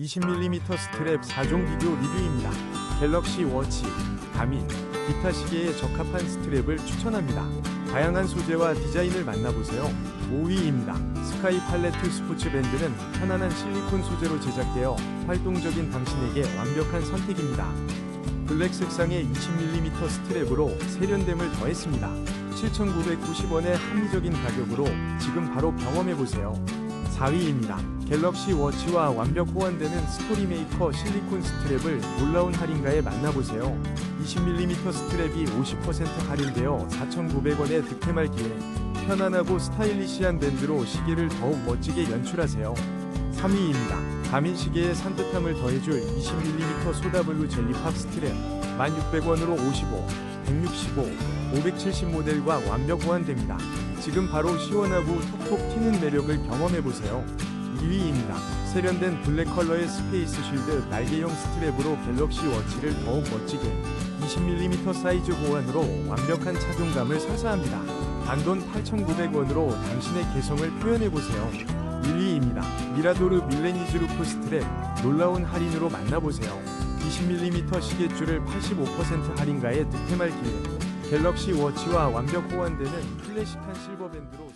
20mm 스트랩 4종 비교 리뷰입니다. 갤럭시 워치, 가민, 기타 시계에 적합한 스트랩을 추천합니다. 다양한 소재와 디자인을 만나보세요. 5위입니다. 스카이 팔레트 스포츠 밴드는 편안한 실리콘 소재로 제작되어 활동적인 당신에게 완벽한 선택입니다. 블랙 색상의 20mm 스트랩으로 세련됨을 더했습니다. 7,990원의 합리적인 가격으로 지금 바로 경험해보세요. 4위입니다. 갤럭시 워치와 완벽 호환되는 스토리메이커 실리콘 스트랩을 놀라운 할인가에 만나보세요. 20mm 스트랩이 50% 할인되어 4,900원에 득템할기에 편안하고 스타일리시한 밴드로 시계를 더욱 멋지게 연출하세요. 3위입니다. 가민 시계의 산뜻함을 더해줄 20mm 소다블루 젤리팝 스트랩 1,600원으로 55, 165, 570 모델과 완벽 호환됩니다. 지금 바로 시원하고 톡톡 튀는 매력을 경험해보세요. 2위입니다. 세련된 블랙 컬러의 스페이스 쉴드 날개형 스트랩으로 갤럭시 워치를 더욱 멋지게 20mm 사이즈 호환으로 완벽한 착용감을 선사합니다. 단돈 8,900원으로 당신의 개성을 표현해보세요. 1위입니다. 미라도르 밀레니즈 루프 스트랩 놀라운 할인으로 만나보세요. 20mm 시계줄을 85% 할인가에 득템할 기회. 갤럭시 워치와 완벽 호환되는 클래식한 실버 밴드로